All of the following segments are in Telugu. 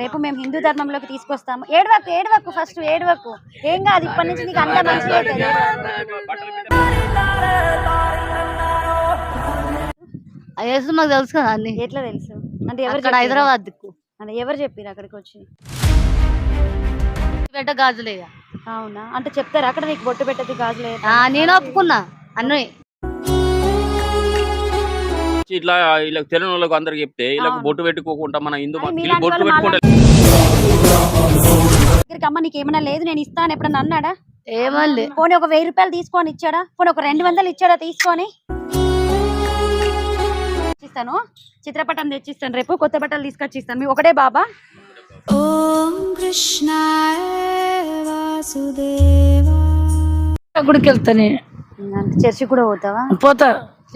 రేపు మేము హిందూ ధర్మంలోకి తీసుకొస్తాము. ఏడవకు ఏడవకు ఫస్ట్ ఏడవకు. ఏం కాదు ఇప్పటి నుంచి నీకు అంతా మంచిగా ఆ యేసు మాకు తెలుసు కదా అన్ని ఎట్లా తెలుసు? అంటే ఎవరు? హైదరాబాద్ దిక్కు అంటే ఎవరు చెప్పారు అక్కడికి వచ్చి? పెట్ట గాజులే. అవునా? అంటే చెప్తారు? అక్కడ నీకు బొట్టు పెట్టదు గాజులే? ఆ, నేను ఒప్పుకున్నా. అన్నీ ఇట్లా ఇలా తెలియని వాళ్ళకి అందరికి చెప్తే ఇలా. బొట్టు పెట్టుకోకుండా మన హిందూ బొట్టు పెట్టుకుంటే దగ్గరికి అమ్మ నీకు ఏమైనా లేదు నేను ఇస్తాను ఎప్పుడన్నా అన్నాడా? ఏమల్లి పోనీ ఒక వెయ్యి రూపాయలు తీసుకొని ఇచ్చాడా? పోనీ ఒక రెండు వందలు ఇచ్చాడా తీసుకొని? ఇస్తాను చిత్రపటం తెచ్చిస్తాను రేపు కొత్త బట్టలు తీసుకొచ్చి ఇస్తాను మీ ఒకటే బాబా? గుడికి వెళ్తానే చర్చి కూడా పోతావా? పోతా.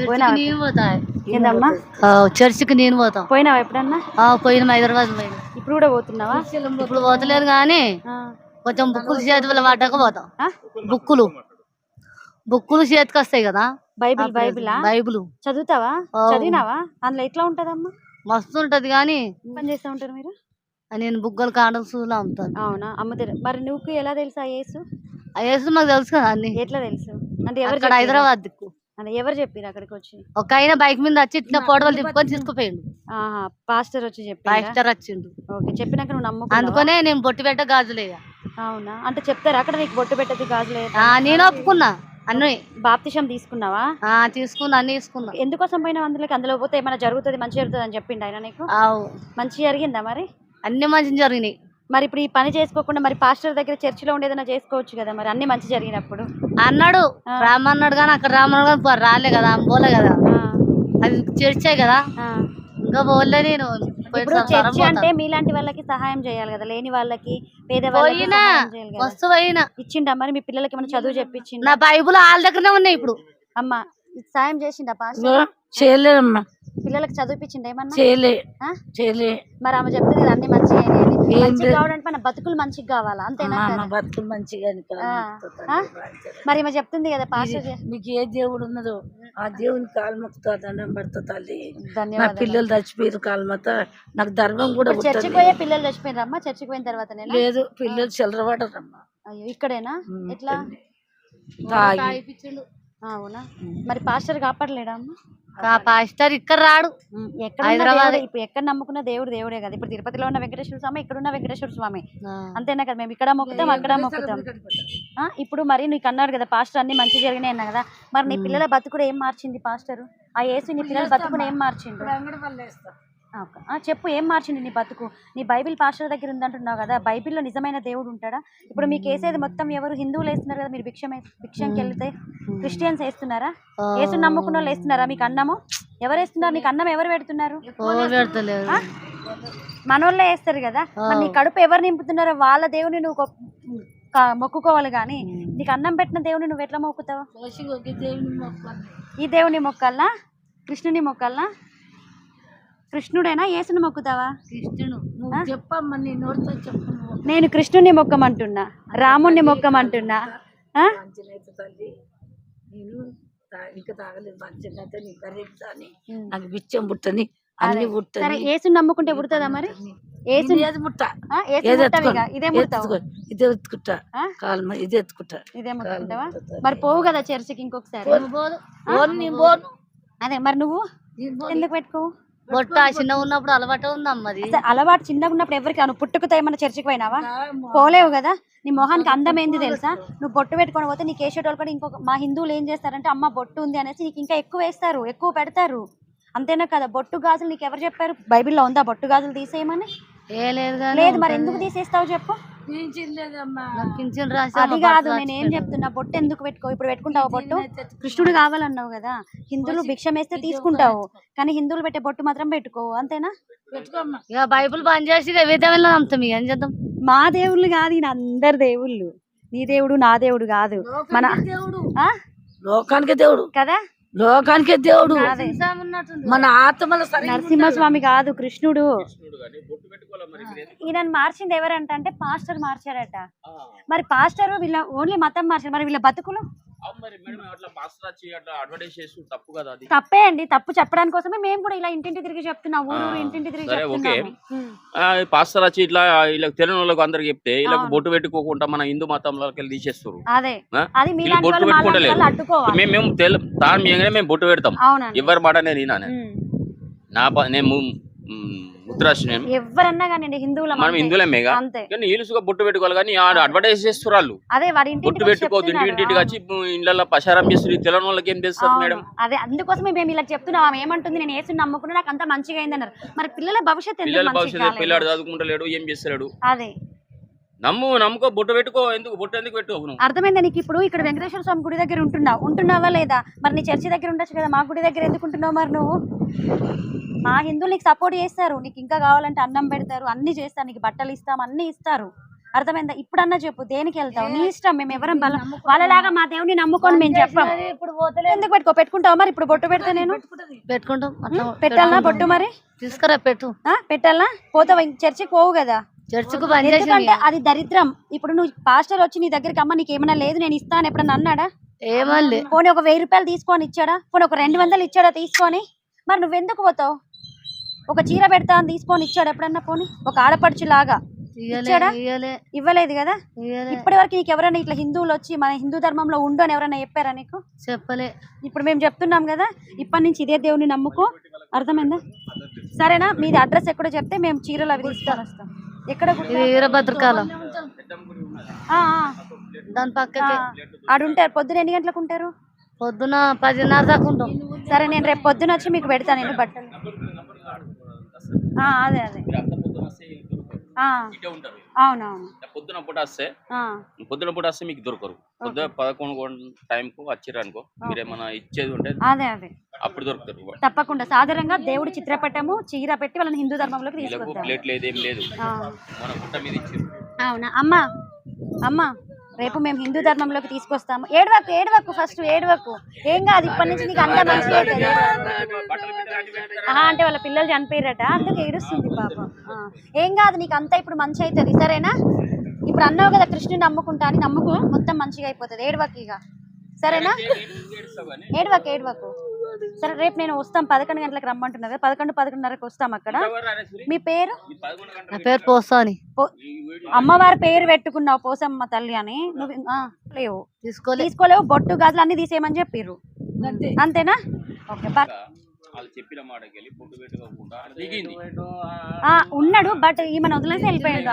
పోయినా? పోతా. ఏందమ్మా? ఆ, చర్చికి నేను పోతా. పోయినావా ఎప్పుడన్నా? ఆ, పోయిన హైదరాబాద్ పోయిన. ఇప్పుడు కూడా పోతున్నావా? ఇప్పుడు పోతలేదు కానీ ఆ. కొంచెం బుక్కులు చేతులు పడ్డాక పోతాం? బుక్కులు. బుక్కులు చేతికి వస్తాయి కదా. బైబిల్ బైబిలా? బైబుల్. చదువుతావా. చదివినావా? అందులో ఎట్లా ఉంటదమ్మా? మస్తు ఉంటది కానీ పని చేస్తూ ఉంటారు మీరు? నేను బుగ్గలు కాండల్స్ అమ్ముతాను. అవునా? అమ్ముతారు. మరి నువ్వు ఎలా తెలుసా యేసు? ఆ యేసు మాకు తెలుసు కదా అన్ని. ఎట్లా తెలుసు? అంటే ఎవరు? హైదరాబాద్ దిక్కు అంటే ఎవరు చెప్పారు అక్కడికి వచ్చి ఒక ఆయన బైక్ మీద వచ్చి ఇట్లా ఫోటోలు తిప్పుకొని తీసుకుపోయిండు. ఆహా పాస్టర్ వచ్చి ఫైవ్ చెప్పారు స్టార్ వచ్చిండు. ఓకే చెప్పినాక నువ్వు నమ్ముకున్నావా? అందుకనే నేను బొట్టు పెట్ట గాజులే. అవునా? అంటే చెప్తారు? అక్కడ నీకు బొట్టు పెట్టదు గాజులే నేను ఒప్పుకున్నా. అన్నీ బాప్తిషం తీసుకున్నావా? తీసుకున్నా అన్ని తీసుకున్నా. ఎందుకోసం పోయినా అందులోకి? అందులో పోతే ఏమైనా జరుగుతుంది మంచి జరుగుతుంది అని చెప్పిండు ఆయన నీకు? మంచి జరిగిందా మరి? అన్ని మంచి జరిగినాయి. మరి ఇప్పుడు ఈ పని చేసుకోకుండా మరి పాస్టర్ దగ్గర చర్చిలో ఉండేదైనా చేసుకోవచ్చు కదా మరి అన్ని మంచి జరిగినప్పుడు. అన్నాడు. రామన్నాడు కానీ అక్కడ రామన్నాడు కానీ రాలే కదా పోలే కదా. ఆ, అది చర్చే కదా. ఆ. ఇంకా పోలే నేను. ఇప్పుడు చర్చి. అంటే మీలాంటి వాళ్ళకి సహాయం చేయాలి కదా లేని వాళ్ళకి పేద వాళ్ళకి పోయినా సహాయం చేయాలి కదా. మస్తు పోయినా. ఇచ్చిండా మరి మీ పిల్లలకి ఏమైనా చదువు చెప్పించిండా? నా బైబుల్ వాళ్ళ దగ్గరనే ఉన్నాయి ఇప్పుడు. అమ్మ సాయం చేసిండా పాస్టర్? చేయలేదమ్మా. పిల్లలకి చదివిపించిండా ఏమన్నా? చేయలే? చేయలే. మరి ఆమె చెప్తుంది అన్ని మంచిగా మంచిగా. కావాలంటే మన బతుకులు మంచిగా కావాలా? అంతేనా? బతుకులు మంచిగా? మరి ఈమె చెప్తుంది కదా పాస్టర్ మీకు ఏ దేవుడు ఉన్నదో ఆ దేవుని కాలు మొక్కుతా దండం పెడతా తల్లి. నా పిల్లలు చచ్చిపోయారు కాలు మొత్త. నాకు ధర్మం కూడా ఇప్పుడు చర్చికి పుట్టదు. పోయే పిల్లలు చచ్చిపోయినారు అమ్మ చర్చికి పోయిన తర్వాత లేదు పిల్లలు చిల్లరపడరమ్మా అయ్యో ఇక్కడేనా? ఎట్లా. అవునా? మరి పాస్టర్ కాపాడలేడా అమ్మ? పాస్టర్ ఇక్కడ రాడు. ఎక్కడ హైదరాబాద్ ఇప్పుడు ఎక్కడ నమ్ముకున్న దేవుడు దేవుడే కదా. ఇప్పుడు తిరుపతిలో ఉన్న వెంకటేశ్వర స్వామి ఇక్కడ ఉన్న వెంకటేశ్వర స్వామి. అంతేనా కదా? మేము ఇక్కడ మొక్కుతాం అక్కడ మొక్కుతాం. ఆ, ఇప్పుడు మరి నీకు అన్నాడు కదా పాస్టర్ అన్ని మంచి జరిగినాయి అన్నా కదా. మరి నీ పిల్లల బతుకుడు ఏం మార్చింది పాస్టర్? ఆ యేసు నీ పిల్లల బతుకుడు ఏం మార్చిండు. ఆ, చెప్పు ఏం మార్చింది నీ బతుకు? నీ బైబిల్ పాస్టర్ దగ్గర ఉందంటున్నావు కదా బైబిల్లో నిజమైన దేవుడు ఉంటాడా? ఇప్పుడు మీకు వేసేది మొత్తం ఎవరు? హిందువులు వేస్తున్నారు కదా మీరు భిక్షం వే- భిక్షంకి వెళ్తే క్రిస్టియన్స్ వేస్తున్నారా. యేసు నమ్ముకున్న వాళ్ళు వేస్తున్నారా? మీకు అన్నము? ఎవరు వేస్తున్నారు? నీకు అన్నం ఎవరు పెడుతున్నారు? మనోళ్ళే వేస్తారు కదా. మరి నీ కడుపు ఎవరు నింపుతున్నారో వాళ్ళ దేవుని నువ్వు మొక్కుకోవాలి కానీ నీకు అన్నం పెట్టిన దేవుని నువ్వు ఎట్లా మొక్కుతావు? ఈ దేవుని మొక్కల్నా? కృష్ణుని మొక్కల్నా? కృష్ణుడైనా? యేసుని మొక్కుతావా? క్రిస్టియను నువ్వు చెప్పమ్మా నీ నోటితో చెప్పు. నేను కృష్ణుని మొక్కమంటున్నా రాముణ్ణి మొక్కమంటున్నా ఆ? మంచిగా తల్లి. నేను తా- ఇంకా తాగలేదు. మంచిగా అయితే నీ గరీబ్ అని నాకు బిచ్చం పుట్టని అన్ని సరే పుట్టని యేసుని నమ్ముకుంటే పుడుతుందా మరి? ఏది ముట్ట? ఇదే ముడతావు? ఇదే ఎత్తుకుంటా. ఆ? కాలు ఇది ఎత్తుకుంటా. ఇదే ముట్టుకుంటావా? మరి పోవు కదా చర్చికి ఇంకొకసారి. అదే మరి నువ్వు? ఎందుకు పెట్టుకోవు? బొట్ట చిన్న ఉన్నప్పుడు అలవాటు ఉందమ్మది అలవాటు చిన్నగా ఉన్నప్పుడు ఎవరికి నువ్వు పుట్టుకతో ఏమన్నా చర్చికి పోయినావా? పోలేవు కదా? నీ మొహానికి అందం ఏంది తెలుసా? నువ్వు బొట్టు పెట్టుకొని పోతే నీకు వేసేటోళ్ళు కూడా ఇంకొక మా హిందువులు ఏం చేస్తారంటే అమ్మ బొట్టు ఉంది అనేసి నీకు ఇంకా ఎక్కువ వేస్తారు ఎక్కువ పెడతారు. అంతేనా కదా? బొట్టు గాజులు నీకు ఎవరు చెప్పారు? బైబిల్లో ఉందా బొట్టు గాజులు తీసేయమని? లేదు మరి ఎందుకు తీసేస్తావు చెప్పు? అది కాదు నేను ఏం చెప్తున్నా? బొట్టు ఎందుకు పెట్టుకో? ఇప్పుడు పెట్టుకుంటావు బొట్టు? కృష్ణుడు కావాలన్నావు కదా. హిందువులు భిక్షం వేస్తే తీసుకుంటావు. కానీ హిందువులు పెట్టే బొట్టు మాత్రం పెట్టుకోవు అంతేనా? పెట్టుకోమ్మా ఇక బైబుల్ బంద్ చేసి విధంగా నమ్ముతాం ఇక ఏం చేద్దాం? మా దేవుళ్ళు కాదు ఈయన అందరు దేవుళ్ళు. నీ దేవుడు నా దేవుడు కాదు. మన దేవుడు. ఆ? లోకానికి దేవుడు. కదా? లోకానికే దేవుడు. మన ఆత్మల నరసింహస్వామి కాదు కృష్ణుడు? ఈయన మార్చింది ఎవరంట అంటే పాస్టర్ మార్చారట. మరి పాస్టర్ వీళ్ళ ఓన్లీ మతం మార్చారు. మరి వీళ్ళ బతుకులు? తప్పు అండి తప్పు చెప్పడానికి కోసమే మేము కూడా ఇలా ఇంటింటి తిరిగి చెప్తున్నాం ఊరు ఇంటింటి తిరిగి. చెప్తున్నాము. పాస్టర్ వచ్చి ఇట్లా ఇలా తెలియని వాళ్ళకి అందరికి చెప్తే ఇలా. బొట్టు పెట్టుకోకుండా మన హిందూ మతంలోకి వెళ్ళి తీసేస్తారు. అదే? అది మీ బొట్టు అడ్డుకోవాలి. మేము మేము తాను మేము బొట్టు పెడతాం. ఎవరి మాట నేను. నా నేను ము- మ్, ముద్రాసి నేను ఎవరన్నా కానీ హిందువుల మనం హిందువులమేగా? అంతే. కానీ ఈలుసుగా బొట్టు పెట్టుకోవాలి కానీ ఆడ అడ్వర్టైజ్ చేస్తారు వాళ్ళు. అదే ఇంటింటికి బొట్టు పెట్టుకోవద్దు ఇంటి చెప్తున్నాడు. ఇంటికి వచ్చి ఇళ్ళల్లో పశారం చేస్తారు తెలంగాణ వాళ్ళకి ఏం చేస్తారు. మేడం? అదే అందుకోసమే మేము ఇలా చెప్తున్నాం. ఆమె ఏమంటుంది? నేను ఏసుని నమ్ముకున్నా నాకు అంత మంచిగా అయింది అన్నారు మరి పిల్లల భవిష్యత్తు ఎందుకు పిల్లల భవిష్యత్తు కాలేదు? పిల్లాడు చదువుకుంటలేడు ఏం చేస్తాడు అదే. నమ్ము నమ్ముకో బొట్టు పెట్టుకో. ఎందుకు? బొట్టు ఎందుకు పెట్టు నువ్వు? అర్థమైందా నీకు ఇప్పుడు? ఇక్కడ వెంకటేశ్వర స్వామి గుడి దగ్గర ఉంటున్నావు. ఉంటున్నావా లేదా? మరి నీ చర్చి దగ్గర ఉండొచ్చు కదా మా గుడి దగ్గర ఎందుకు ఉంటున్నావు మరి నువ్వు? మా హిందువులు నీకు సపోర్ట్ చేస్తారు. నీకు ఇంకా కావాలంటే అన్నం పెడతారు. అన్ని చేస్తారు. నీకు బట్టలు ఇస్తాం. అన్ని ఇస్తారు. అర్థమైందా? ఇప్పుడన్నా చెప్పు. దేనికి వెళ్తావు? నీ ఇష్టం. మేము ఎవరం బల వాళ్ళలాగా మా దేవుని నమ్ముకొని మేము చెప్పాం. ఇప్పుడు ఎందుకు పెట్టుకో? పెట్టుకుంటావా మరి? ఇప్పుడు బొట్టు పెడితే నేను? పెట్టుకుంటాం. పెట్టాలనా. బొట్టు మరి? తీసుకురా పెట్టు. ఆ, పెట్టాలనా? పోతావా? ఇంక చర్చికి పోవు కదా. చర్చికి ఎందుకంటే అది దరిద్రం. ఇప్పుడు నువ్వు పాస్టర్ వచ్చి నీ దగ్గరికి అమ్మ నీకు ఏమైనా లేదు నేను ఇస్తాను ఎప్పుడన్నా అన్నాడా? ఏమల్లే పోనీ ఒక వెయ్యి రూపాయలు తీసుకొని ఇచ్చాడా? పోనీ ఒక రెండు వందలు ఇచ్చాడా తీసుకొని? మరి నువ్వెందుకు పోతావు? ఒక చీర పెడతా అని తీసుకొని ఇచ్చాడు ఎప్పుడన్నా పోనీ? ఒక ఆడపడుచు లాగా ఇచ్చాడా? ఇవ్వలేదు కదా? ఇప్పటి వరకు నీకు ఎవరైనా ఇట్లా హిందువులు వచ్చి మన హిందూ ధర్మంలో ఉండు అని ఎవరైనా చెప్పారా నీకు? చెప్పలే. ఇప్పుడు మేము చెప్తున్నాం కదా ఇప్పటి నుంచి ఇదే దేవుని నమ్ముకో. అర్థమైందా? సరేనా? మీది అడ్రస్ ఎక్కడో చెప్తే మేము చీరలు అవి తీసుకొని వస్తాం. ఎక్కడ వీరభద్రకాలం ఆ, ఆ, దాని ఆ, పక్కకి ఆడుంటారు పొద్దున ఎన్ని గంటలకు ఉంటారు? పొద్దున పదిన్నర దాకా ఉంటాం. సరే నేను రేపు పొద్దున వచ్చి మీకు పెడతాను నేను బట్టలు ఆ, అదే అదే మీరు అంత పొద్దున వస్తే వీళ్ళు దొరకరు. ఆ, ఉంటారు. అవునవును. పొద్దున పూట వస్తే పొద్దున పూట వస్తే మీకు దొరకరు. పొద్దున పదకొండు టైంకు వచ్చారు అనుకో మీరేమన్నా ఇచ్చేది ఉంటే అదే అదే. అప్పుడు దొరుకుతారు. తప్పకుండా. సాధారణంగా దేవుడి చిత్రపటము చీర పెట్టి వాళ్ళని హిందూ ధర్మంలోకి వీళ్ళకు తీసుకొస్తారు. ప్లేట్ లేదు. ఏం లేదు మన మీద ఇచ్చారు. అవునా? అమ్మా. అమ్మా. రేపు మేము హిందూ ధర్మంలోకి తీసుకొస్తాము ఏడవకు ఏడవకు ఫస్ట్ ఏడవకు ఏం కాదు ఇప్పటి నుంచి నీకు అంత అవుతుంది ఆహా, అంటే వాళ్ళ పిల్లలు చనిపోయారట అందుకు ఏడుస్తుంది పాపం ఏం కాదు నీకు అంతా ఇప్పుడు మంచి అవుతుంది సరేనా ఇప్పుడు అన్నావు కదా కృష్ణుని నమ్ముకుంటా అని నమ్ముకో మొత్తం మంచిగా అయిపోతుంది ఏడవకు ఇక సరేనా ఏడవకు ఏడవకు సరే రేపు నేను వస్తాం. పదకొండు గంటలకు రమ్మంటున్నారు పదకొండు పదకొండున్నరకు వస్తాం అక్కడ? మీ పేరు? నా పేరు పోసాని. పో- అమ్మవారి పేరు పెట్టుకున్నావు పోసమ్మ తల్లి అని. నువ్వు ఆ, లేవు. తీసుకోలే. తీసుకోలేవు బొట్టు గాజులు అన్ని తీసేయమని చెప్పిర్రు. అంతే. అంతేనా? ఓకే ఉన్నాడు బట్ ఈమెను వదిలేసి వెళ్ళిపోయాడు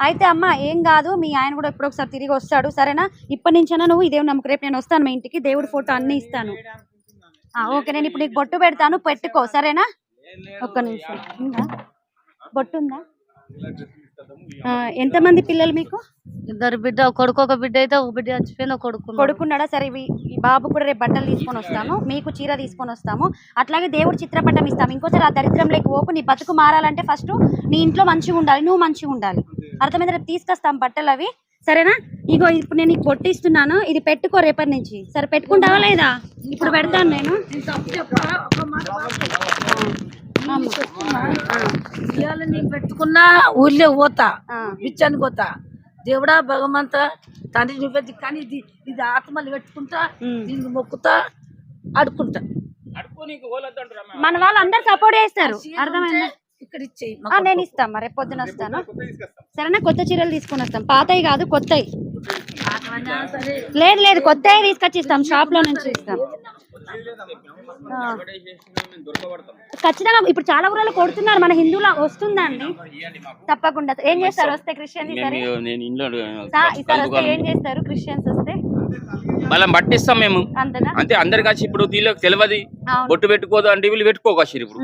అయితే అమ్మ ఏం కాదు మీ ఆయన కూడా ఎప్పుడు ఒకసారి తిరిగి వస్తాడు సరేనా? ఇప్పటి నుంచైనా నువ్వు ఇదే నమ్మకం రేపు నేను వస్తాను మీ ఇంటికి దేవుడి ఫోటో అన్ని ఇస్తాను. ఆ, ఓకే నేను ఇప్పుడు నీకు బొట్టు పెడతాను పెట్టుకో సరేనా? ఒక్క నిమిషం. ఉందా? బొట్టు ఉందా? ఎంతమంది పిల్లలు మీకు? ఇద్దరు బిడ్డ కొడుకు ఒక బిడ్డ అయితే ఒక బిడ్డ చచ్చిపోయిన ఒక కొడుకు. కొడుకున్నాడా? సరే ఇవి ఈ బాబు కూడా రేపు బట్టలు తీసుకొని వస్తాము. మీకు చీర తీసుకొని వస్తాము. అట్లాగే దేవుడి చిత్రపటం ఇస్తాము. ఇంకోసారి ఆ దరిద్రం లేక ఓపు నీ బతుకు మారాలంటే ఫస్ట్ నీ ఇంట్లో మంచిగా ఉండాలి. నువ్వు మంచిగా ఉండాలి. అర్థమైంది? రేపు తీసుకొస్తాం బట్టలు అవి. సరేనా? ఇగో ఇప్పుడు నేను ఇస్తున్నాను ఇది పెట్టుకో రేపటి నుంచి. సరే పెట్టుకుంటావా లేదా? ఇప్పుడు పెడతాను నేను. ఇవాళ నేను పెట్టుకున్నా ఊళ్ళో పోతా ఆ, బిచ్చానికి పోతా. దేవుడా భగవంత తండ్రి నువ్వే. కానీ ఇది ఇది ఆత్మలు పెట్టుకుంటా. దీనికి మొక్కుతా ఆడుకుంటా. అడుక్కో నీకు హోలద్దు అంటారా అమ్మ? మన వాళ్ళు అందరు సపోర్ట్ చేస్తారు అర్థమైందా? ఇక్కడ ఇచ్చేయి. నేను ఇస్తాను మరి రేపు పొద్దున వస్తాను. సరేనా? కొత్త చీరలు తీసుకొని వస్తాం. పాతవి కాదు కొత్తవి. లేదు లేదు కొత్తవి తీసుకొచ్చి ఇస్తాం షాప్లో నుంచి ఇస్తాం. ఖచ్చితంగా ఇప్పుడు చాలా ఊర్లలో కొడుతున్నారు మన హిందువుల వస్తుందండి. తప్పకుండా. ఏం చేస్తారు? వస్తే క్రిస్టియన్స్ ఈసారి ఏం చేస్తారు? క్రిస్టియన్స్ వస్తే? మళ్ళీ పట్టిస్తాం మేము. అంతే అందరికి వచ్చి ఇప్పుడు వీళ్ళకి తెలియదు బొట్టు పెట్టుకోదు అంటే వీళ్ళు పెట్టుకోకసారి ఇప్పుడు.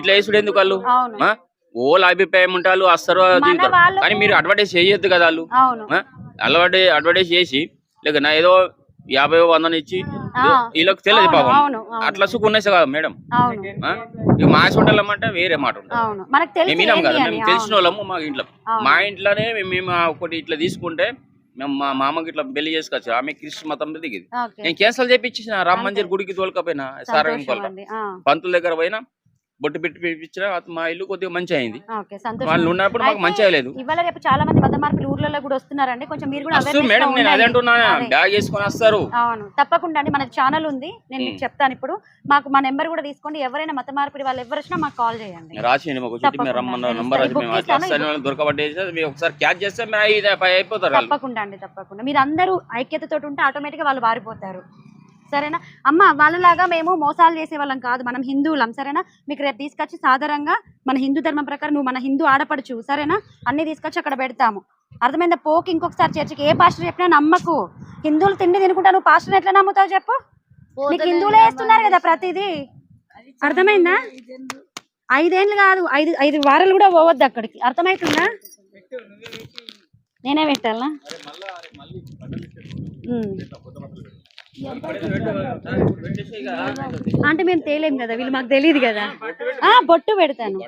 ఇట్లా వేసుడు ఎందుకు వాళ్ళు? ఓళ్ళ అభిప్రాయం ఉంటారు వస్తారు కానీ మీరు అడ్వర్టైజ్ చేయొద్దు కదా వాళ్ళు? అలవాటు అడ్వర్టైజ్ చేసి లేక నా ఏదో యాభై వందన ఇచ్చి. వీళ్ళకి తెలియదు పాపం. అట్లా సుకునేసి కదా మేడం. మా చుట్టాలమ్మంటే వేరే మాట ఉంటుంది మేము కదా మేము తెలిసిన. వాళ్ళము మా ఇంట్లో. మా ఇంట్లోనే మేము ఒకటి ఇట్లా తీసుకుంటే మేము మా మామకి ఇట్లా పెళ్ళి చేసుకోవచ్చు. ఆమె క్రిస్టి మతం దిగింది. నేను క్యాన్సల్ చేపించిన రామ్ మందిర్ గుడికి తోలుకపోయినా సారా సంతోషం అండి. ఆ. పంతుల దగ్గర పోయినా బొట్టు పెట్టి పిలిపించిన మా ఇల్లు కొద్దిగా మంచి అయింది. వాళ్ళు ఉన్నప్పుడు మాకు అయితే మంచిగా లేదు. ఇవాళ రేపు చాలా మంది మత మార్పులు ఊర్లలో కూడా వస్తున్నారండి. కొంచెం మీరు కూడా మేడం నేను అదే. అంటున్నాను. బ్యాగ్ వేసుకొని వస్తారు. అవును తప్పకుండా అండి. మన ఛానల్ ఉంది. నేను మీకు. చెప్తాను ఇప్పుడు. మాకు మా నెంబర్ కూడా తీసుకోండి. ఎవరైనా మత మార్పిడి వాళ్ళు ఎవరు వచ్చినా మాకు కాల్ చేయండి. రాసి మాకు చెట్టు. రమ్మన్న నేను నంబర్ దొరకబట్టేసి మీరు ఒకసారి క్యాచ్ చేస్తే అయిపోతారు తప్పకుండా అండి తప్పకుండా. మీరు అందరూ ఐక్యతతో ఉంటే ఆటోమేటిక్గా వాళ్ళు మారిపోతారు సరేనా? అమ్మ వాళ్ళలాగా మేము మోసాలు చేసే వాళ్ళం కాదు మనం హిందువులం సరేనా? మీకు రేపు తీసుకొచ్చి సాధారణంగా మన హిందూ ధర్మం ప్రకారం నువ్వు మన హిందూ ఆడపడుచు సరేనా? అన్ని తీసుకొచ్చి అక్కడ పెడతాము. అర్థమైందా? పోకి ఇంకొకసారి చర్చికి ఏ పాస్టర్ చెప్పినా నమ్మకు. హిందువులు తిండి తినుకుంటా నువ్వు పాస్టర్ ఎట్లా నమ్ముతావు చెప్పు? నీకు హిందువులే వేస్తున్నారు కదా ప్రతిదీ. అర్థమైందా? ఐదేళ్ళు. కాదు ఐదు ఐదు వారాలు కూడా పోవద్దు అక్కడికి. అర్థమవుతుందా నేనే పెట్టాలా. అంటే మేము తేలేం కదా వీళ్ళు మాకు తెలియదు కదా. ఆ బొట్టు పెడతాను.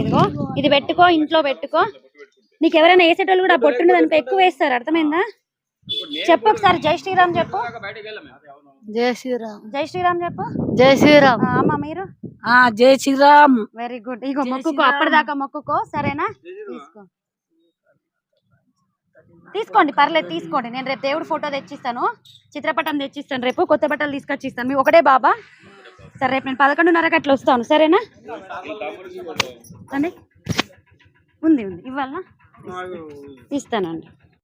ఇదిగో ఇది పెట్టుకో ఇంట్లో పెట్టుకో. నీకు ఎవరైనా వేసేటోళ్ళు కూడా బొట్టు ఉన్నదానికి ఎక్కువ వేస్తారు అర్థమైందా? చెప్పు ఒకసారి జై శ్రీరామ్ చెప్పు. జై శ్రీరామ్. జై శ్రీరామ్ చెప్పు. జై శ్రీరామ్. ఆ, అమ్మ మీరు? ఆ జై శ్రీరామ్. Very good. ఇగో మొక్కుకో అప్పటిదాకా మొక్కుకో సరేనా? తీసుకో. తీసుకోండి పర్లేదు తీసుకోండి. నేను రేపు దేవుడు ఫోటో తెచ్చిస్తాను. చిత్రపటం తెచ్చిస్తాను రేపు కొత్త బట్టలు తీసుకొచ్చి ఇస్తాను మీ ఒకటే బాబా? సరే రేపు నేను పదకొండున్నరకు అట్లా వస్తాను. సరేనా? అండి? ఉంది ఉంది. ఇవ్వాలనా ఇస్తానండి.